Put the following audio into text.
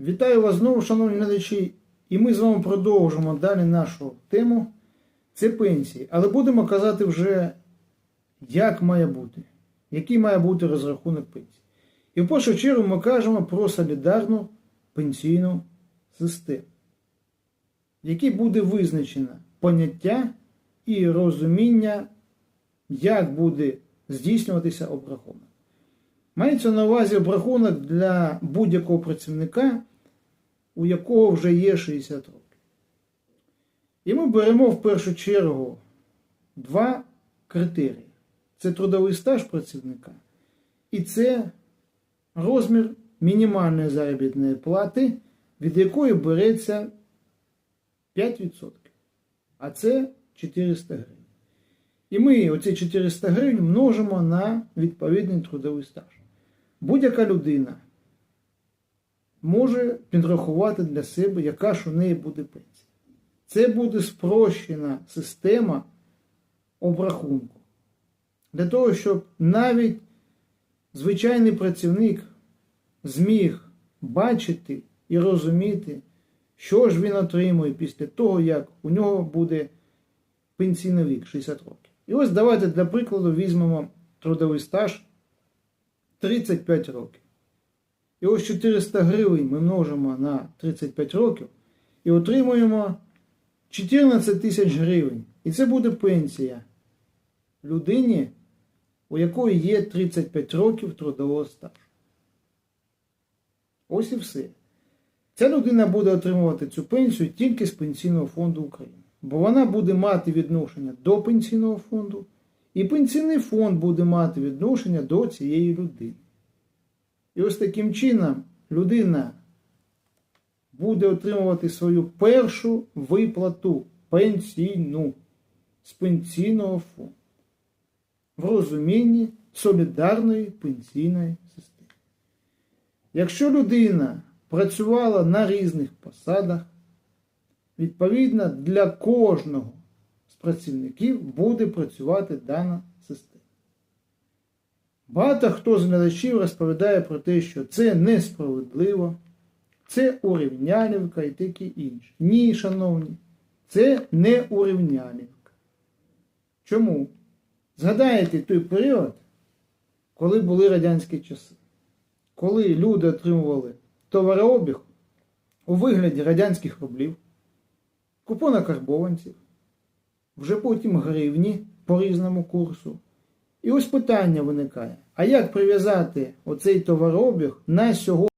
Вітаю вас знову, шановні глядачі, і ми з вами продовжимо далі нашу тему. Це пенсії. Але будемо казати вже, як має бути, який має бути розрахунок пенсії. І в першу чергу ми кажемо про солідарну пенсійну систему, в якій буде визначено поняття і розуміння, як буде здійснюватися обрахунок. Мається на увазі обрахунок для будь-якого працівника, у якого вже є 60 років. І ми беремо в першу чергу два критерії: це трудовий стаж працівника, і це розмір мінімальної заробітної плати, від якої береться 5%. А це 400 гривень. І ми оці 400 гривень множимо на відповідний трудовий стаж. Будь-яка людина може підрахувати для себе, яка ж у неї буде пенсія. Це буде спрощена система обрахунку. Для того, щоб навіть звичайний працівник зміг бачити і розуміти, що ж він отримує після того, як у нього буде пенсійний вік 60 років. І ось давайте для прикладу візьмемо трудовий стаж 35 років. І ось 400 гривень ми множимо на 35 років і отримуємо 14 тисяч гривень. І це буде пенсія людині, у якої є 35 років трудового стажу. Ось і все. Ця людина буде отримувати цю пенсію тільки з Пенсійного фонду України. Бо вона буде мати відношення до пенсійного фонду, і пенсійний фонд буде мати відношення до цієї людини. І ось таким чином людина буде отримувати свою першу виплату пенсійну з пенсійного фонду в розумінні солідарної пенсійної системи. Якщо людина працювала на різних посадах, відповідно для кожного працівників буде працювати дана система. Багато хто з глядачів розповідає про те, що це несправедливо, це урівнялівка і таке інше. Ні, шановні, це не урівнялівка. Чому? Згадайте той період, коли були радянські часи, коли люди отримували товарообіг у вигляді радянських рублів, купона карбованців, вже потім гривні по різному курсу. І ось питання виникає: а як прив'язати оцей товарообіг на сьогодні?